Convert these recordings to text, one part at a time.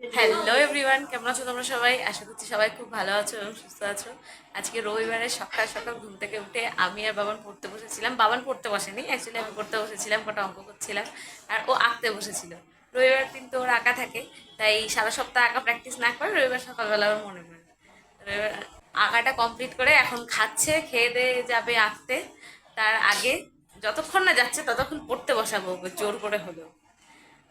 Hello everyone কেমন আছো তোমরা সবাই? আশা করছি সবাই খুব ভালো আছো এবং সুস্থ আছো। আজকে রবিবারে সকাল সকাল ঘুম থেকে উঠে আমি আর বাবান পড়তে বসেছিলাম। বাবান পড়তে বসেনি অ্যাকচুয়ালি আমি পড়তে বসেছিলাম, কটা অঙ্ক করছিলাম, আর ও আঁকতে বসেছিল। রবিবার দিন তো ওর আঁকা থাকে, তাই সারা সপ্তাহ আঁকা প্র্যাকটিস না করে রবিবার সকালবেলা ওর মনে পড়ে। রবিবার আঁকাটা কমপ্লিট করে এখন খাচ্ছে, খেয়ে দিয়ে যাবে আঁকতে। তার আগে যতক্ষণ না যাচ্ছে ততক্ষণ পড়তে বসাবো জোর করে হলেও।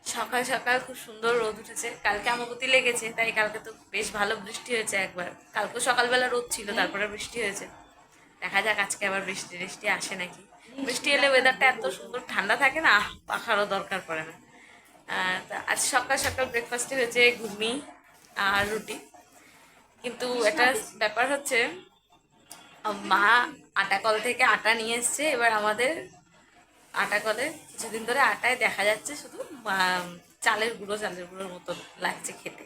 সকাল সকাল খুব সুন্দর রোদ উঠেছে। কালকে আমাবতী লেগেছে তাই কালকে তো বেশ ভালো বৃষ্টি হয়েছে একবার। কালকে সকালবেলা রোদ ছিল তারপরে বৃষ্টি হয়েছে। দেখা যাক আজকে আবার বৃষ্টি বৃষ্টি আসে নাকি। বৃষ্টি এলে ওয়েদারটা এত সুন্দর ঠান্ডা থাকে না পাখারও দরকার পড়ে না। আজ সকাল সকাল ব্রেকফাস্টে হয়েছে ঘুগনি আর রুটি। কিন্তু একটা ব্যাপার হচ্ছে মা আটা কল থেকে আটা নিয়ে এসছে এবার আমাদের আটা কলে কিছুদিন ধরে আটায় দেখা যাচ্ছে শুধু চালের গুঁড়ো, চালের গুঁড়োর মতো লাগছে খেতে।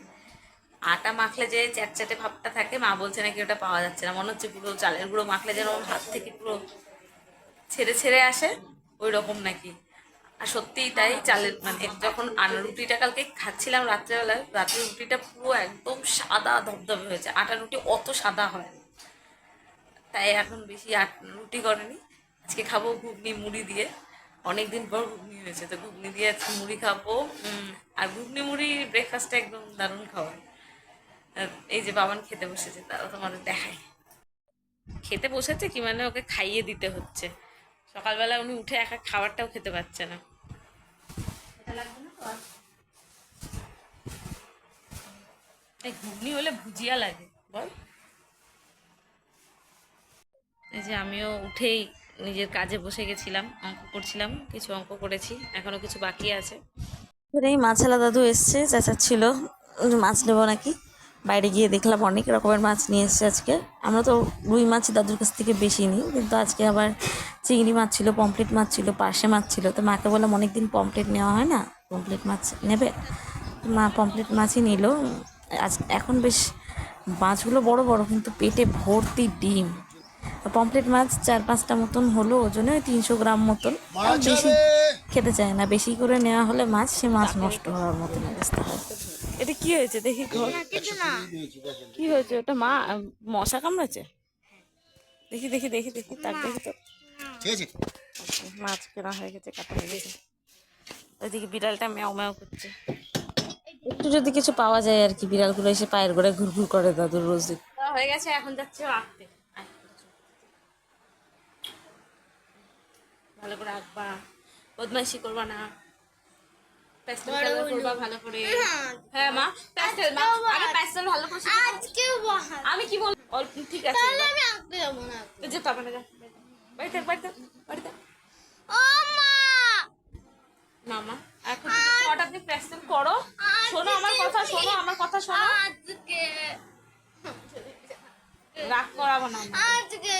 আটা মাখলে যে চ্যাটচ্যাটে ভাবটা থাকে, মা বলছে নাকি ওটা পাওয়া যাচ্ছে না। মনে হচ্ছে পুরো চালের গুঁড়ো মাখলে যেন হাত থেকে পুরো ছেড়ে ছেড়ে আসে ওই রকম নাকি। আর সত্যিই তাই চালের মানে যখন রুটিটা কালকে খাচ্ছিলাম রাত্রেবেলায় রাত্রের রুটিটা পুরো একদম সাদা ধবধবে হয়েছে। আটা রুটি অত সাদা হয়। তাই এখন বেশি রুটি করেনি। আজকে খাব ঘুগনি, মুড়ি দিয়ে। অনেক দিন পর ঘুগনি হয়েছে তো ঘুগনি দিয়ে আজকে মুড়ি খাব। আর ঘুগনি মুড়ি ব্রেকফাস্টটা একদম দারুণ খাওয়ার এই যে বাবান খেতে বসেছে তারা তোমাদের দেখায়। খেতে বসেছে কি মানে ওকে খাইয়ে দিতে হচ্ছে। সকালবেলা উনি উঠে একা খাবারটাও খেতে পারছে না? এই ঘুগনি হলে ভুজিয়া লাগে বল। এই যে আমিও উঠেই নিজের কাজে বসে গেছিলাম, অঙ্ক করছিলাম, কিছু অঙ্ক করেছি, এখনও কিছু বাকি আছে। এই মাছালা দাদু এসছে চেঁচাচ্ছিল মাছ নেব নাকি? বাইরে গিয়ে দেখলাম অনেক রকমের মাছ নিয়ে এসছে আজকে। আমরা তো রুই মাছ দাদুর কাছ থেকে বেশি নিই, কিন্তু আজকে আবার চিংড়ি মাছ ছিল পমপ্লেট মাছ ছিল, পার্শে মাছ ছিল। তো মাকে বললাম, অনেকদিন পমপ্লেট নেওয়া হয় না? পমপ্লেট মাছ নেবে? মা পমপ্লেট মাছই নিল। আজ এখন বেশ, মাছগুলো বড় বড়, কিন্তু পেটে ভর্তি ডিম। পমপ্লেট মাছ চার পাঁচটা মতন হলো ওজনে ওই তিনশো গ্রাম মতন। বেশি খেতে চায় না। বেশি করে নেওয়া হলে মাছ সে মাছ নষ্ট হওয়ার মতন অবস্থা হয়। এটা কি হয়েছে? দেখি ঘর কি হয়েছে? ওটা মা মশা কামড়েছে দেখি দেখি দেখি দেখি তার দেখি তো। ঠিক আছে মাছ কেনা হয়ে গেছে কাটা হয়ে গেছে। ওইদিকে বিড়ালটা ম্যাও ম্যাও করছে। একটু যদি কিছু পাওয়া যায় আর কি বিড়ালগুলো এসে পায়ের গোড়ায় ঘুরঘুর করে দাদুর রোজ। হয়ে গেছে এখন যাচ্ছে ও আঁকতে আয়, ভালো করে আঁকবা বদমাইশি করবা না। প্যাস্টেল কালার করবা ভালো করে। হ্যাঁ মা প্যাস্টেল মা আগে প্যাস্টেল ভালো করে শিখে নাও। আজকেও বহাল। আমি কি বল অল্প ঠিক আছে তাহলে আমি আঁকতে যাব না তো যেতে না বাড়িতে বাড়িতে বাড়িতে ও মা! না মা এখন কটা প্যাস্টেল করো? শোনো আমার কথা শোনো আমার কথা শোনো। আজকে রাগ করাবো না আজকে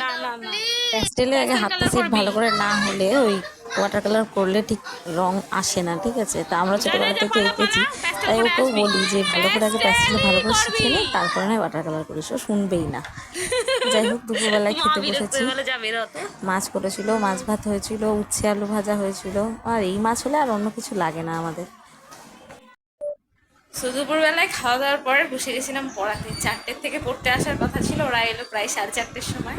না না না। প্যাস্টেলে আগে হাতটা সেট ভালো করে না হলে ওই ওয়াটার কালার করলে ঠিক রং আসে না ঠিক আছে? তা আমরা ছোটবেলা থেকে এঁকেছি। তাই ওকেও বলি যে ভালো করে আগে প্যাস্টেলে ভালো করে শিখে নে তারপরে নয় ওয়াটার কালার করিস। ও শুনবেই না। যাই হোক দুপুরবেলায় খেতে বসেছি। মাছ করেছিল মাছ ভাত হয়েছিল উচ্ছে আলু ভাজা হয়েছিল। আর এই মাছ হলে আর অন্য কিছু লাগে না আমাদের। তো দুপুরবেলায় খাওয়া দাওয়ার পরে বসে গেছিলাম পড়াতে। চারটের থেকে পড়তে আসার কথা ছিল ওরা এলো প্রায় সাড়ে চারটের সময়।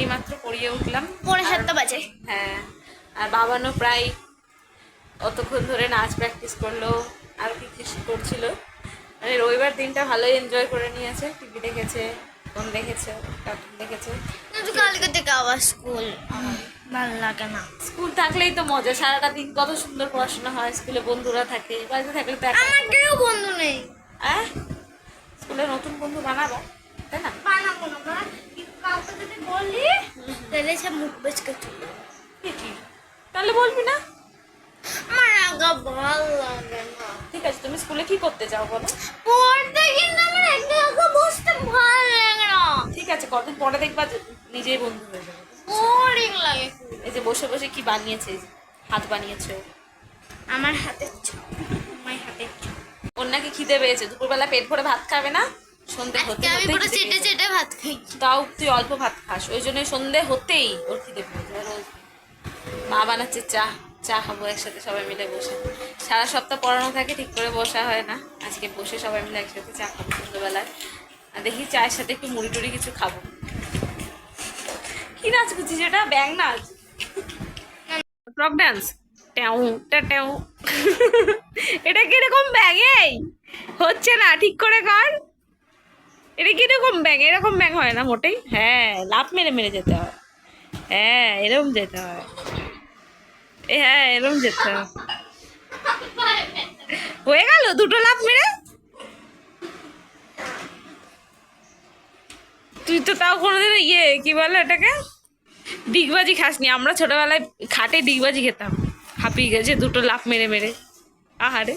এইমাত্র পড়িয়ে উঠলাম। পরে সাতটা বাজে। হ্যাঁ আর বাবানও প্রায় অতক্ষণ ধরে নাচ প্র্যাকটিস করল আর কি কিছু করছিল। মানে রবিবার দিনটা ভালোই এনজয় করে নিয়েছে টিভি দেখেছে ফোন দেখেছে কার্টুন দেখেছে। কালকে থেকে আবার স্কুল। ভালো লাগে না। স্কুল থাকলেই তো মজা সারাটা দিন কত সুন্দর পড়াশোনা হয় স্কুলে বন্ধুরা থাকে বাড়িতে থাকলে তো আমার কেউ বন্ধু নেই। আহ? স্কুলে নতুন বন্ধু বানাবা তাই না? বানাবো না কাউকে যদি বলি তাহলে সে মুখ বেচকে চলে কি? তাহলে বলবি না? আমার আগা ভালো লাগে না। ঠিক আছে তুমি স্কুলে কি করতে চাও বলো? পড়তে কিন্তু আমার একা একা বসতে ভালো ঠিক আছে কদিন পরে দেখবা নিজেই বন্ধু হয়ে যাবে। বোরিং লাগে। এই যে বসে বসে কি বানিয়েছে হাত বানিয়েছে? আমার হাতের ছক আমার হাতের ওর নাকি খিদে পেয়েছে দুপুরবেলা পেট ভরে ভাত খাবে না? সন্ধে হতে আমি পুরো চেটে চেটে ভাত খাই। তাও তুই অল্প ভাত খাস ওই জন্য সন্ধে হতেই ওর খিদে পেয়ে যায় রোজ মা বানাচ্ছে চা চা খাব একসাথে সবাই মিলে বসে। সারা সপ্তাহ পড়ানো থাকে ঠিক করে বসা হয় না। আজকে বসে সবাই মিলে একসাথে চা খাব সন্ধ্যেবেলায় দেখি চায়ের সাথে একটু মুড়ি টুড়ি কিছু খাব। কি নাচ করছিস এটা? ব্যাং নাচ? ফ্রক ডান্স ট্যাউ ট্যাউ এটা কীরকম ব্যাং, এই? হচ্ছে না, ঠিক করে কর। এটা কীরকম ব্যাং? এরকম ব্যাং হয় না মোটেই। হ্যাঁ লাভ মেরে মেরে যেতে হয়। হ্যাঁ এরকম যেতে হয়। এ হ্যাঁ এরকম যেতে হয়। হয়ে গেল দুটো লাভ মেরে? তুই তো তাও কোনোদিন ইয়ে কি বলে এটাকে ডিগবাজি খাসনি। আমরা ছোটবেলায় খাটে ডিগবাজি খেতাম। হাঁপিয়ে গেছে দুটো লাফ মেরে মেরে। আহারে।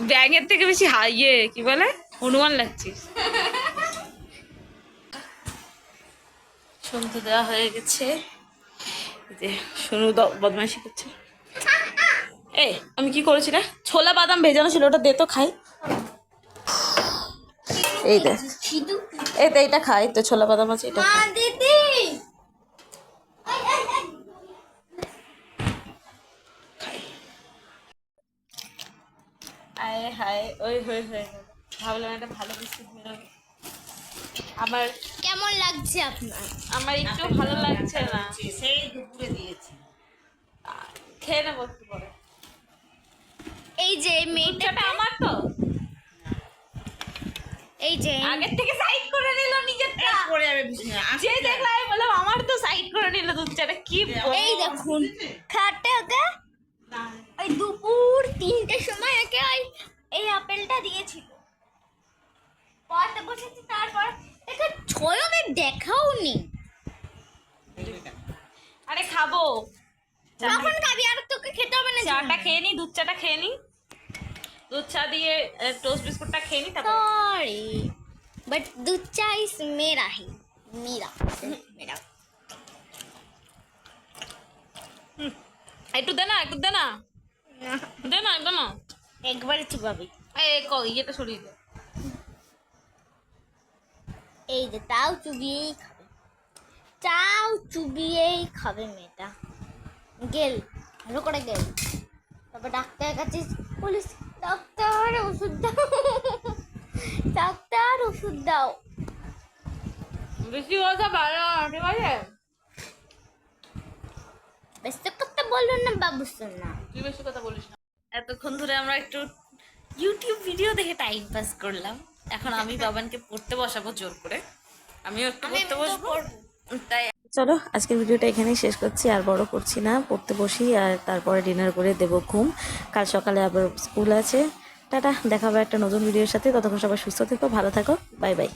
ব্যাঙের থেকে বেশি হা ইয়ে কি বলে? হনুমান লাগছিস সন্ধে দেওয়া হয়ে গেছে। এই যে সোনু দ- বদমাইশি করছে। এ আমি কি করেছি রে? ছোলা বাদাম ভেজানো ছিল ওটা দে তো খাই। এই দে এই তো এইটা খাই তো ছোলা বাদাম আছে এটা মা দিদি! এই, এই, এই। আয় হায় ওই হয়ে হয়ে গেল ভাবলাম একটা ভালো বিস্কুট বেরোবে আমার কেমন লাগছে আপনার? আমার একটু ভালো লাগছে না। সেই দুপুরে দিয়েছি। খেয়ে নেব একটু পরে। এই যে মেয়েটা আমার তো। এই যে আগের থেকে সাইড করে নিল নিজেরটা। পরে যাবে। যে দেখলাম আমি বললাম আমার তো সাইড করে নিল দুধটাটা কি এই দেখুন খাটে ওকে ওই দুপুর তিনটের সময় ওকে ওই এই আপেলটা দিয়েছিল। পড়তে বসেছি তারপর একে ছয়বে দেখাও নি। আরে খাব। তখন খাবি? আর তোকে খেতে হবে না চাটা খেয়ে নি দুধ চাটা খেয়ে নি। দুধ চা দিয়ে টোস্ট বিস্কুটটা খেয়ে নি সরি বাট দুধ চা ইজ মেরা হি মেরা মেরা একটু দে না একটু দে না। দে না একদম। একবার চিবাবে। এই ক ইয়েটা সরিয়ে দে। এই যে তাও চুবিয়েই খাবে। তাও চুবিয়েই খাবে মেয়েটা। গেল ভালো করে গেল। তারপর ডাক্তারের কাছে পুলিশ ডাক্তার ওষুধ দাও। ডাক্তার ওষুধ দাও। বেশি কথা ভালো না ঠিক আছে ব্যস্ত করতে বলল না বাবু না তুই বেশি কথা বলিস না। এতক্ষণ ধরে আমরা একটু ইউটিউব ভিডিও দেখে টাইম পাস করলাম। এখন আমি বাবানকে পড়তে বসাবো জোর করে। আমিও একটু পড়তে বসবো। তাই চলো, আজকের ভিডিওটা এখানেই শেষ করছি, আর বড় করছি না, পড়তে বসি, আর তারপরে ডিনার করে দেব ঘুম। কাল সকালে আবার স্কুল আছে। টাটা, দেখাবো একটা নতুন ভিডিওর সাথে। ততক্ষণ সবাই সুস্থ থেকো, ভালো থাকো। Bye bye.